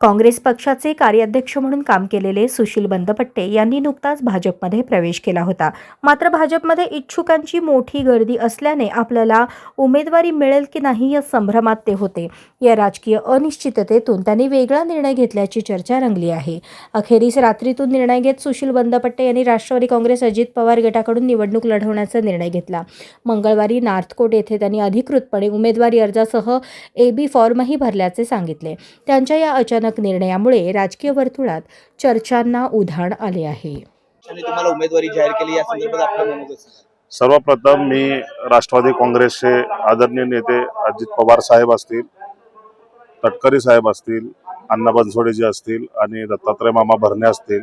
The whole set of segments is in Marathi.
काँग्रेस पक्षाचे कार्याध्यक्ष म्हणून काम केलेले सुशील बंदपट्टे यांनी नुकताच भाजपमध्ये प्रवेश केला होता. मात्र भाजपमध्ये इच्छुकांची मोठी गर्दी असल्याने आपल्याला उमेदवारी मिळेल की नाही या संभ्रमात ते होते. या राजकीय अनिश्चिततेतून त्यांनी वेगळा निर्णय घेतल्याची चर्चा रंगली आहे. अखेरीस रात्रीतून निर्णय घेत सुशील बंदपट्टे यांनी राष्ट्रवादी काँग्रेस अजित पवार गटाकडून निवडणूक लढवण्याचा निर्णय घेतला. मंगळवारी नार्थकोट येथे त्यांनी अधिकृतपणे उमेदवारी अर्जासह ए बी फॉर्मही भरल्याचे सांगितले. त्यांच्या या अचानक निर्णयामुळे राजकीय वर्तुळात चर्चांना उधाण आले आहे. तुम्हाला उमेदवारी जाहीर केली या संदर्भात आपलं मनोगत सांगा. सर्वप्रथम मी राष्ट्रवादी काँग्रेसचे आदरणीय नेते अजित पवार साहेब असतील तटकरी साहेब असतील अण्णा बनसोडेजी असतील आणि दत्तात्रय मामा भरणे असतील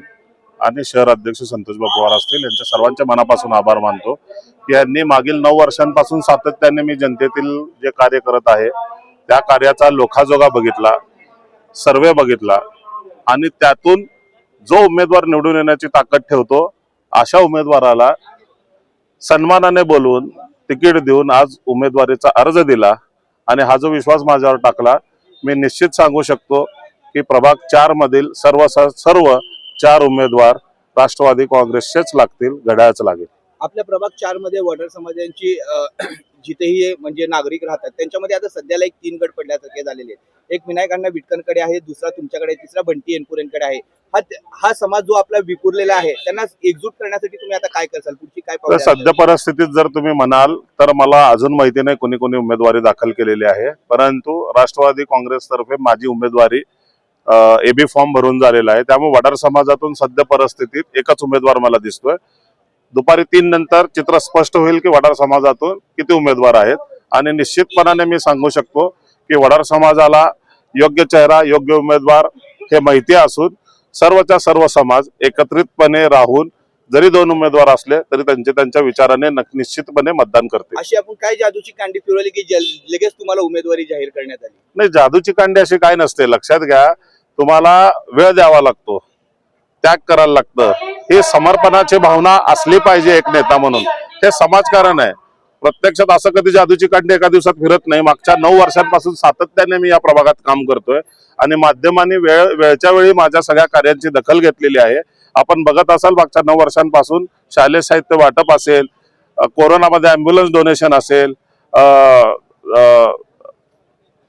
आणि शहर अध्यक्ष संतोषबाब पवार असतील यांच्या सर्वांच्या मनापासून आभार मानतो. की यांनी मागील नऊ वर्षांपासून सातत्याने मी जनतेतील जे कार्य करत आहे त्या कार्याचा लोखाजोगा बघितला. सर्वे बघितला आणि त्यातून जो उमेदवार निवडून येण्याची ताकद ठेवतो अशा उमेदवाराला सन्मानाने बोलवून तिकीट देऊन आज उमेदवारीचा अर्ज दिला आणि हा जो विश्वास माझ्यावर टाकला मी निश्चित सांगू शकतो की प्रभाग चार मधील सर्व सर्व चार उमेदवार राष्ट्रवादी काँग्रेसचेच लागतील घड्याळच लागेल. आपल्या प्रभाग चारमध्ये वडार समाजांची जिथेही म्हणजे नागरिक राहतात त्यांच्यामध्ये आता सध्याला एक तीन गट पडल्यासारखे झालेले आहेत. एक विनायक अण्णा बिटकनकडे आहे दुसरा तुमच्याकडे तिसरा बंटी एनपुरेंकडे आहे. हा हा समाज जो आपला विखुरलेला आहे त्यांना एकजूट करण्यासाठी तुम्ही आता काय करसाल? पुढची काय सध्या परिस्थितीत जर तुम्ही म्हणाल तर मला अजून माहिती नाही कोणी कोणी उमेदवारी दाखल केलेली आहे. परंतु राष्ट्रवादी काँग्रेसतर्फे माझी उमेदवारी एबी फॉर्म भरून झालेला आहे. त्यामुळे वडार समाजातून सध्या परिस्थितीत एकच उमेदवार मला दिसतोय. दुपारी तीन नंतर चित्र स्पष्ट होईल की वडार समाजातून किती उमेदवार आहेत. आणि निश्चितपणाने मी सांगू शकतो की वडार समाजाला योग्य चेहरा योग्य उमेदवार हे माहिती असून सर्वच्या सर्व समाज एकत्रितपणे राहून जरी दोन उमेदवार असले तरी त्यांचे त्यांच्या विचाराने निश्चितपणे मतदान करते अशी आपण काय जादूची कांडी फिरवली की लगेच तुम्हाला उमेदवारी जाहीर करण्यात आली? नाही जादूची कांडी अशी काय नसते. लक्षात घ्या तुम्हाला वेळ द्यावा लागतो. त्याग करायला लागतं. ही समर्पणाची भावना असली पाहिजे एक नेता म्हणून. हे समाजकारण आहे. प्रत्यक्षात असं कधी जादूची काढणी एका दिवसात फिरत नाही. मागच्या नऊ वर्षांपासून सातत्याने मी या प्रभागात काम करतोय. आणि माध्यमांनी वेळ वेळच्या वेळी माझ्या सगळ्या कार्यांची दखल घेतलेली आहे. आपण बघत असाल मागच्या नऊ वर्षांपासून शालेय साहित्य वाटप असेल कोरोनामध्ये अँब्युलन्स डोनेशन असेल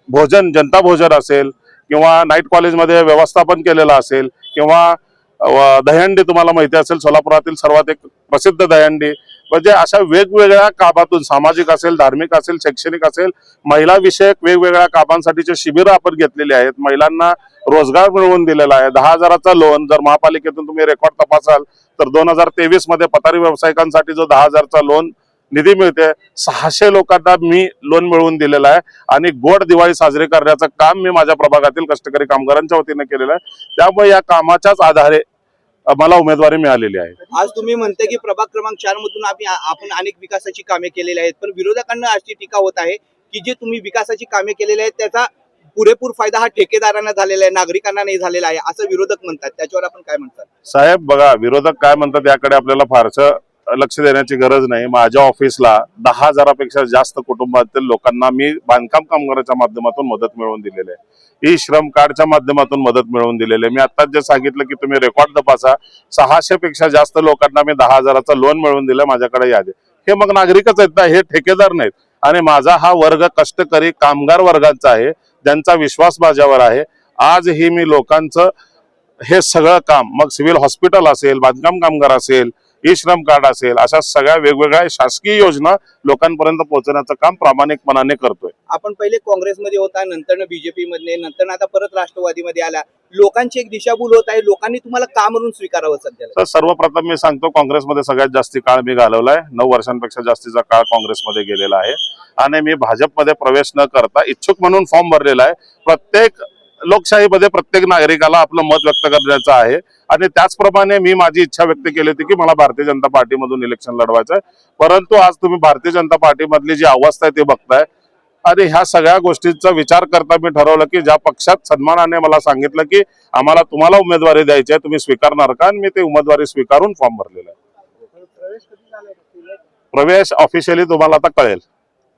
भोजन जनता भोजन असेल किंवा नाईट कॉलेजमध्ये व्यवस्थापन केलेलं असेल किंवा अ, दहीहंडी तुम्हाला माहिती असेल सोलापुरातील सर्वात एक प्रसिद्ध दहीहंडी. म्हणजे अशा वेगवेगळ्या कामातून सामाजिक असेल धार्मिक असेल शैक्षणिक असेल महिला विषयक वेगवेगळ्या कामांसाठीचे शिबिरं आपण घेतलेली आहेत. महिलांना रोजगार मिळवून दिलेला आहे. दहा हजाराचा लोन जर महापालिकेतून तुम्ही रेकॉर्ड तपासाल तर दोन हजार तेवीसमध्ये पथारी व्यावसायिकांसाठी जो दहा हजारचा लोन निधी मिळते. सहाशे लोकांना मी लोन मिळवून दिलेला आहे. आणि गोड दिवाळी साजरी करण्याचं काम मी माझ्या प्रभागातील कष्टकरी कामगारांच्या वतीने केलेलं आहे. त्यामुळे या कामाच्याच आधारे मला उमेदवारी मिळालेली आहे. आज तुम्ही म्हणते की प्रभाग क्रमांक चार मधून आम्ही आपण अनेक विकासाची कामे केलेली आहेत. पण विरोधकांना अशी टीका होत आहे की जे तुम्ही विकासाची कामे केलेली आहेत त्याचा पुरेपूर फायदा हा ठेकेदारांना झालेला आहे नागरिकांना नाही झालेला आहे असं विरोधक म्हणतात. त्याच्यावर आपण काय म्हणतात? साहेब बघा विरोधक काय म्हणतात याकडे आपल्याला फारसं लक्ष देण्याची गरज नाही. माझ्या ऑफिसला दहा हजारापेक्षा जास्त कुटुंबातील लोकांना मी बांधकाम कामगाराच्या माध्यमातून मदत मिळवून दिलेली आहे. ई श्रम कार्डच्या माध्यमातून मदत मिळवून दिलेली आहे. मी आताच जे सांगितलं की तुम्ही रेकॉर्ड तपासा सहाशे पेक्षा जास्त लोकांना मी दहा हजाराचं लोन मिळवून दिलं माझ्याकडे यादी हे मग नागरिकच आहेत ना हे ठेकेदार नाहीत. आणि माझा हा वर्ग कष्टकरी कामगार वर्गांचा आहे ज्यांचा विश्वास माझ्यावर आहे. आजही मी लोकांचं हे सगळं काम मग सिव्हिल हॉस्पिटल असेल बांधकाम कामगार असेल ई श्रम कार्ड असेल अशा सगळ्या वेगवेगळ्या शासकीय योजना लोकांपर्यंत पोहोचवण्याचं काम प्रामाणिकपणाने करतोय. आपण पहिले काँग्रेसमध्ये होता नंतर बीजेपी मध्ये नंतर आता परत राष्ट्रवादीमध्ये आला. लोकांची एक दिशाभूल होत आहे लोकांनी तुम्हाला का म्हणून स्वीकारावं सध्याला? तर सर्वप्रथम मी सांगतो काँग्रेसमध्ये सगळ्यात जास्ती काळ मी घालवलाय. नऊ वर्षांपेक्षा जास्तीचा काळ काँग्रेसमध्ये गेलेला आहे. आणि मी भाजपमध्ये प्रवेश न करता इच्छुक म्हणून फॉर्म भरलेला आहे. प्रत्येक लोकशाहीमध्ये प्रत्येक नागरिकाला आपलं मत व्यक्त करण्याचं आहे. आणि त्याचप्रमाणे मी माझी इच्छा व्यक्त केली होती की मला भारतीय जनता पार्टीमधून इलेक्शन लढवायचं आहे. परंतु आज तुम्ही भारतीय जनता पार्टीमधली जी अवस्था आहे ती बघताय. आणि ह्या सगळ्या गोष्टींचा विचार करता मी ठरवलं की ज्या पक्षात सन्मानाने मला सांगितलं की आम्हाला तुम्हाला उमेदवारी द्यायची आहे तुम्ही स्वीकारणार का? आणि मी ते उमेदवारी स्वीकारून फॉर्म भरलेला आहे. प्रवेश ऑफिशियली तुम्हाला आता कळेल.